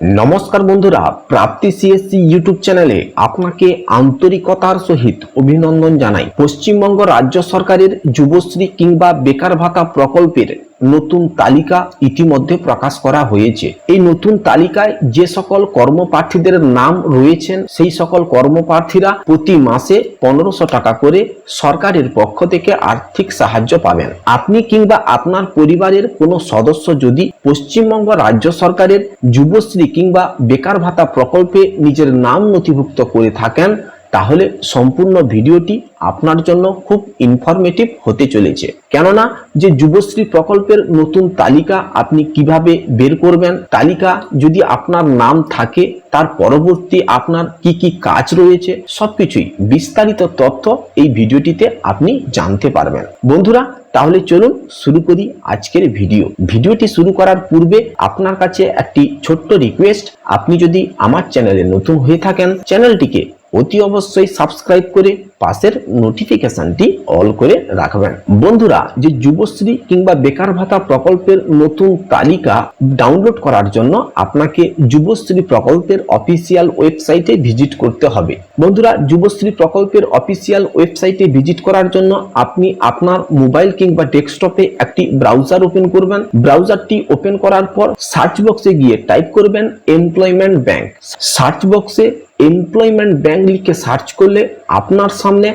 নমস্কার বন্ধুরা, প্রাপ্তি CSC YouTube চ্যানেলে আপনাকে আন্তরিকতার সহিত অভিনন্দন জানাই। পশ্চিমবঙ্গ রাজ্য সরকারের যুবশ্রী কিংবা বেকার ভাতা প্রকল্পের নতুন তালিকা ইতিমধ্যে প্রকাশ করা হয়েছে। এই নতুন তালিকায় যে সকল কর্মপ্রার্থীদের নাম রয়েছেন, সেই সকল কর্মপ্রার্থীরা প্রতি মাসে পনেরোশো টাকা করে সরকারের পক্ষ থেকে আর্থিক সাহায্য পাবেন। আপনি কিংবা আপনার পরিবারের কোনো সদস্য যদি পশ্চিমবঙ্গ রাজ্য সরকারের যুবশ্রী কিংবা বেকার ভাতা প্রকল্পে নিজের নাম নথিভুক্ত করে থাকেন তাহলে সম্পূর্ণ ভিডিওটি আপনার জন্য খুব ইনফরমেটিভ হতে চলেছে। কেননা যে যুবশ্রী প্রকল্পের নতুন তালিকা আপনি কীভাবে বের করবেন, তালিকা যদি আপনার নাম থাকে, তার পরবর্তী আপনার কি কি কাজ রয়েছে, সবকিছুই বিস্তারিত তথ্য এই ভিডিওটিতে আপনি জানতে পারবেন। বন্ধুরা, তাহলে চলুন শুরু করি আজকের ভিডিও। ভিডিওটি শুরু করার পূর্বে আপনার কাছে একটি ছোট্ট রিকোয়েস্ট আপনি যদি আমার চ্যানেলে নতুন হয়ে থাকেন, চ্যানেলটিকে অতি অবশ্যই সাবস্ক্রাইব করে পাশের নোটিফিকেশনটি অল করে রাখবেন। বন্ধুরা, যে যুবশ্রী কিংবা বেকার ভাতা প্রকল্পের নতুন তালিকা ডাউনলোড করার জন্য আপনাকে যুবশ্রী প্রকল্পের অফিসিয়াল ওয়েবসাইটে ভিজিট করতে হবে। বন্ধুরা, যুবশ্রী প্রকল্পের অফিসিয়াল ওয়েবসাইটে ভিজিট করার জন্য আপনি আপনার মোবাইল কিংবা ডেস্কটপে একটি ব্রাউজার ওপেন করবেন। ব্রাউজারটি ওপেন করার পর সার্চ বক্সে গিয়ে টাইপ করবেন এমপ্লয়মেন্ট ব্যাংক সার্চ বক্সে এমপ্লয়মেন্ট ব্যাংক লিখে সার্চ করলে আপনার সামনে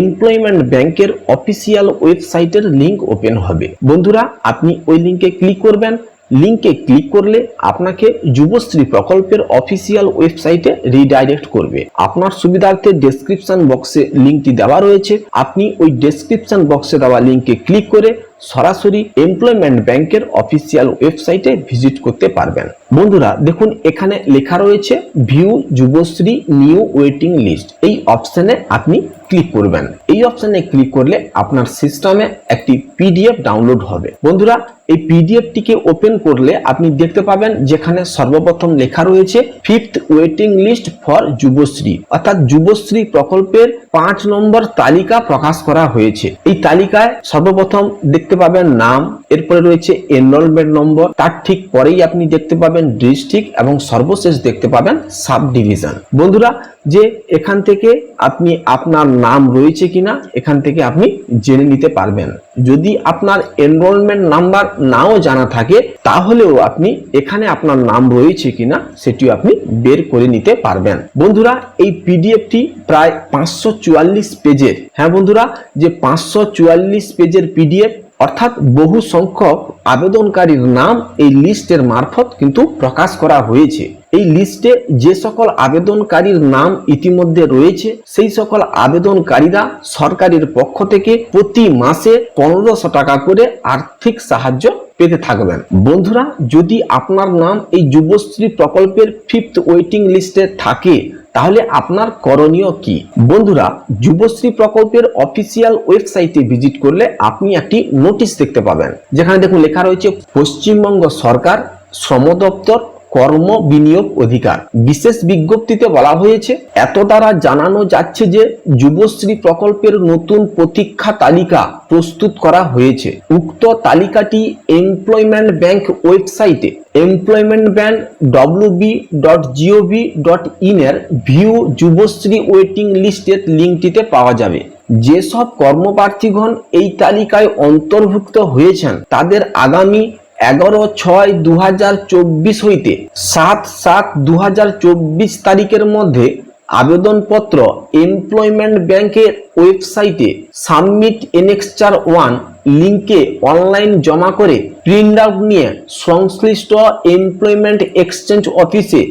এমপ্লয়মেন্ট ব্যাংকের অফিসিয়াল ওয়েবসাইটের লিংক ওপেন হবে। বন্ধুরা, আপনি ওই লিংকে ক্লিক করবেন। লিংকে ক্লিক করলে আপনাকে যুবশ্রী প্রকল্পের অফিসিয়াল ওয়েবসাইটে রিডাইরেক্ট করবে। আপনার সুবিধার্থে ডেসক্রিপশন বক্সে লিঙ্কটি দেওয়া রয়েছে। আপনি ওই ডেসক্রিপশন বক্সে দেওয়া লিংকে ক্লিক করে সরাসরি এমপ্লয়মেন্ট ব্যাংকের অফিসিয়াল ওয়েবসাইটে ভিজিট করতে পারবেন। বন্ধুরা, দেখুন, এখানে লেখা রয়েছে view Yuvashree new waiting list এই অপশনে আপনি ক্লিক করবেন। এই অপশনে ক্লিক করলে আপনার সিস্টেমে একটি পিডিএফ ডাউনলোড হবে। বন্ধুরা, এই পিডিএফটিকে ওপেন করলে আপনি দেখতে পাবেন যেখানে সর্বপ্রথম লেখা রয়েছে fifth waiting list for Yuvashree. অর্থাৎ যুবশ্রী প্রকল্পের পাঁচ নম্বর তালিকা প্রকাশ করা হয়েছে। এই তালিকায় সর্বপ্রথম দেখতে পাবেন নাম, এরপরে রয়েছে এনরোলমেন্ট নম্বর তার ঠিক পরেই আপনি দেখতে পাবেন ডিস্ট্রিক্ট এবং সর্বশেষ দেখতে পাবেন সাব ডিভিশন বন্ধুরা, যে এখান থেকে আপনি আপনার নাম রয়েছে কিনা, এখান থেকে আপনি জেনে নিতে পারবেন। যদি আপনার এনরোলমেন্ট নাম্বার নাও জানা থাকে, তাহলেও আপনি এখানে আপনার নাম রয়েছে কিনা, সেটিও আপনি বের করে নিতে পারবেন। বন্ধুরা, এই পিডিএফটি প্রায় পাঁচশো চুয়াল্লিশ পেজের। হ্যাঁ বন্ধুরা, যে পাঁচশো চুয়াল্লিশ পেজের পিডিএফ অর্থাৎ বহু সংখ্যক আবেদনকারীর নাম এই লিস্টের মারফত কিন্তু প্রকাশ করা হয়েছে। এই লিস্টে যে সকল আবেদনকারীর নাম ইতিমধ্যে রয়েছে, সেই সকল আবেদনকারীরা সরকারের পক্ষ থেকে প্রতি মাসে পনেরোশো টাকা করে আর্থিক সাহায্য পেতে থাকবেন। বন্ধুরা, যদি আপনার নাম এই যুবশ্রী প্রকল্পের ফিফথ ওয়েটিং লিস্টে থাকে তাহলে আপনার করণীয় কি? বন্ধুরা, যুবশ্রী প্রকল্পের অফিসিয়াল ওয়েবসাইটে ভিজিট করলে আপনি একটি নোটিশ দেখতে পাবেন। যেখানে দেখুন লেখা রয়েছে, পশ্চিমবঙ্গ সরকার শ্রম দপ্তর কর্ম বিনিয়োগ অধিকার। বিশেষ বিজ্ঞপ্তিতে বলা হয়েছে এত দ্বারা জানানো যাচ্ছে যে যুবশ্রী প্রকল্পের নতুন প্রতীক্ষা তালিকা প্রস্তুত করা হয়েছে। উক্ত তালিকাটি এমপ্লয়মেন্ট ব্যাংক ওয়েবসাইটে employment bank WB dot GOV dot in এর ভিউ যুবশ্রী ওয়েটিং লিস্টের লিঙ্কটিতে পাওয়া যাবে। যেসব কর্মপ্রার্থীগণ এই তালিকায় অন্তর্ভুক্ত হয়েছেন, তাদের আগামী এগারো ছয় দু হাজার চব্বিশ হইতে সাত সাত দু হাজার চব্বিশ তারিখের মধ্যে আবেদনপত্র এমপ্লয়মেন্ট ব্যাংকের ওয়েবসাইটে সাবমিট এনেক্সচার ওয়ান লিঙ্কে অনলাইন জমা করে প্রিন্ট আউট নিয়ে সংশ্লিষ্ট এমপ্লয়মেন্ট এক্সচেঞ্জ অফিসে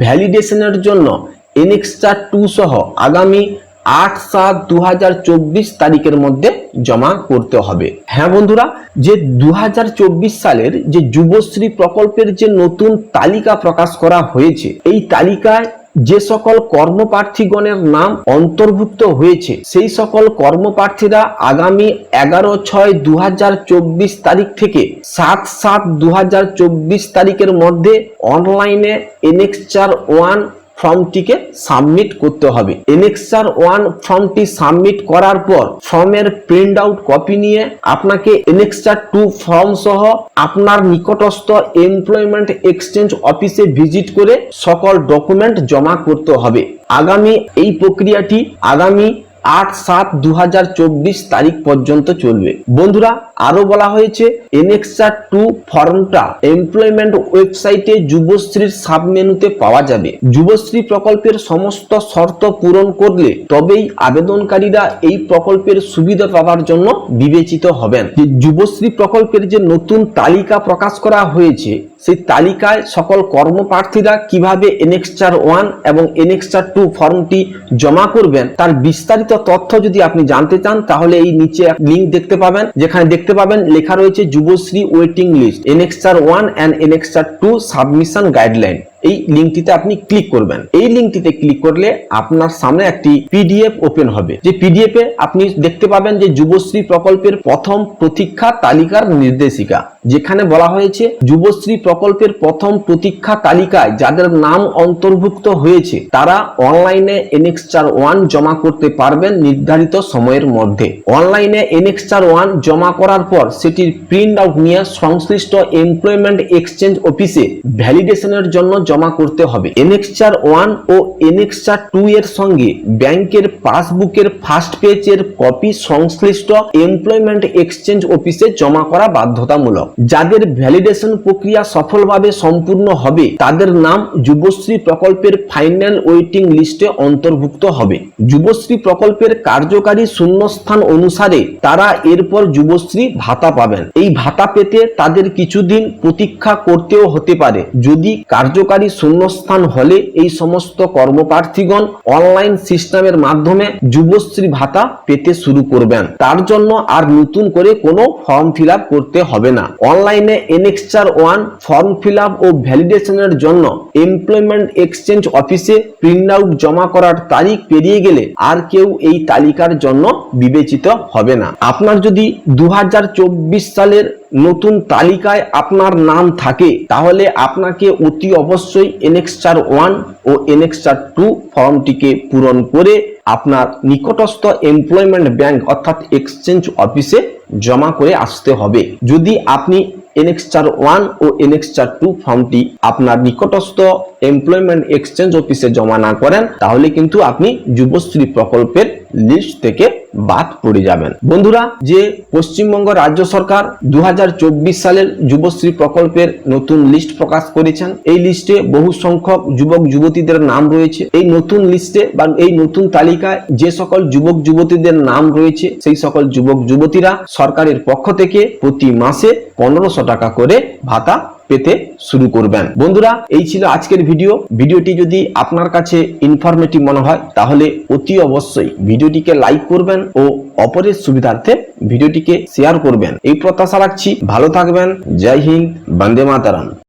ভ্যালিডেশনের জন্য এনেক্সচার টু সহ আগামী আট সাত দু তারিখের মধ্যে জমা করতে হবে। হ্যাঁ বন্ধুরা, যে দু হাজার চব্বিশ সালের যে যুবশ্রী প্রকল্পের যে নতুন তালিকা প্রকাশ করা হয়েছে, এই তালিকায় যে সকল কর্মপ্রার্থীগণের নাম অন্তর্ভুক্ত হয়েছে, সেই সকল কর্মপ্রার্থীরা আগামী এগারো ছয় দু তারিখ থেকে সাত সাত দু তারিখের মধ্যে অনলাইনে এনএক্সচার ওয়ান ফর্মটিকে সাবমিট করতে হবে। এনএক্সার ওয়ান ফর্মটি সাবমিট করার পর ফর্মের প্রিন্ট আউট কপি নিয়ে আপনাকে এনএক্সার টু ফর্ম সহ আপনার নিকটস্থ এমপ্লয়মেন্ট এক্সচেঞ্জ অফিসে ভিজিট করে সকল ডকুমেন্ট জমা করতে হবে। আগামী এই প্রক্রিয়াটি আগামী আট সাত দু তারিখ পর্যন্ত চলবে। বন্ধুরা, আরও বলা হয়েছে এনএক্সার টু ফর্মটা এমপ্লয়মেন্ট ওয়েবসাইটে যুবশ্রীর সাব মেনুতে পাওয়া যাবে। যুবশ্রী প্রকল্পের সমস্ত শর্ত পূরণ করলে তবেই আবেদনকারীরা এই প্রকল্পের সুবিধা পাওয়ার জন্য বিবেচিত হবেন। যুবশ্রী প্রকল্পের যে নতুন তালিকা প্রকাশ করা হয়েছে সেই তালিকায় সকল কর্মপ্রার্থীরা কীভাবে এনএক্সচার ওয়ান এবং এনএক্সচার টু ফর্মটি জমা করবেন, তার বিস্তারিত তথ্য যদি আপনি জানতে চান, তাহলে এই নিচে এক লিঙ্ক দেখতে পাবেন। যেখানে দেখতে পাবেন লেখা রয়েছে Yuvashree waiting list annexure one and annexure two submission guideline এই লিঙ্কটিতে আপনি ক্লিক করবেন। এই লিঙ্কটিতে ক্লিক করলে আপনার সামনে একটি পিডিএফ ওপেন হবে। যে পিডিএফ এ আপনি দেখতে পাবেন যে যুবশ্রী প্রকল্পের প্রথম প্রতীক্ষা তালিকার নির্দেশিকা। যেখানে বলা হয়েছে যুবশ্রী প্রকল্পের প্রথম প্রতীক্ষা তালিকায় যাদের নাম অন্তর্ভুক্ত হয়েছে, তারা অনলাইনে এনএক্সচার ওয়ান জমা করতে পারবেন নির্ধারিত সময়ের মধ্যে। অনলাইনে এনএক্সচার ওয়ান জমা করার পর সেটির প্রিন্ট আউট নিয়ে সংশ্লিষ্ট এমপ্লয়মেন্ট এক্সচেঞ্জ অফিসে ভ্যালিডেশনের জন্য জমা করতে হবে। এনএক্সচার ওয়ান ও এনএক্সচার টু এর সঙ্গে ব্যাংকের পাসবুকের ফার্স্ট পেজের কপি সংশ্লিষ্ট এমপ্লয়মেন্ট এক্সচেঞ্জ অফিসে জমা করা বাধ্যতামূলক। যাদের ভ্যালিডেশন প্রক্রিয়া সফলভাবে সম্পূর্ণ হবে, তাদের নাম যুবশ্রী প্রকল্পের ফাইনাল ওয়েটিং লিস্টে অন্তর্ভুক্ত হবে। যুবশ্রী প্রকল্পের কার্যকারী শূন্যস্থান অনুসারে তারা এরপর যুবশ্রী ভাতা পাবেন। এই ভাতা পেতে তাদের কিছুদিন প্রতীক্ষা করতেও হতে পারে। যদি কার্যকারী শূন্যস্থান হলে এই সমস্ত কর্মপ্রার্থীগণ অনলাইন সিস্টেমের মাধ্যমে যুবশ্রী ভাতা পেতে শুরু করবেন। তার জন্য আর নতুন করে কোনো ফর্ম ফিল করতে হবে না। অনলাইনে annexure one form fill up ও ভ্যালিডেশনের জন্য এমপ্লয়মেন্ট এক্সচেঞ্জ অফিসে প্রিন্ট আউট জমা করার তারিখ পেরিয়ে গেলে আর কেউ এই তালিকার জন্য বিবেচিত হবে না। আপনার যদি দু হাজার চব্বিশ সালের নতুন তালিকায় আপনার নাম থাকে, তাহলে আপনাকে অতি অবশ্যই এনএক্স চার ওয়ান ও এনএক্সচার টু ফর্মটিকে পূরণ করে আপনার নিকটস্থ এমপ্লয়মেন্ট ব্যাংক অর্থাৎ এক্সচেঞ্জ অফিসে জমা করে আসতে হবে। যদি আপনি এনএক্সচার ওয়ান ও এনএক্সচার টু ফর্মটি আপনার নিকটস্থ এমপ্লয়মেন্ট এক্সচেঞ্জ অফিসে জমা না করেন, তাহলে কিন্তু আপনি যুবশ্রী প্রকল্পের লিস্ট থেকে বাদ পড়ে যাবেন। বন্ধুরা, যে পশ্চিমবঙ্গ রাজ্য সরকার দু হাজার চব্বিশ সালের যুবশ্রী প্রকল্পের নতুন লিস্ট প্রকাশ করেছেন, এই লিস্টে বহু সংখ্যক যুবক যুবতীদের নাম রয়েছে। এই নতুন লিস্টে বা এই নতুন তালিকায় যে সকল যুবক যুবতীদের নাম রয়েছে, সেই সকল যুবক যুবতীরা সরকারের পক্ষ থেকে প্রতি মাসে পনেরোশো টাকা করে ভাতা পেতে শুরু করবেন। বন্ধুরা, এই ছিল আজকের ভিডিও। ভিডিওটি যদি আপনার কাছে ইনফরমেটিভ মনে হয়, তাহলে অতি অবশ্যই ভিডিওটিকে লাইক করবেন ও অপরের সুবিধার্থে ভিডিওটিকে শেয়ার করবেন। এই প্রত্যাশা রাখছি। ভালো থাকবেন। জয় হিন্দ। বন্দে মাতারাম।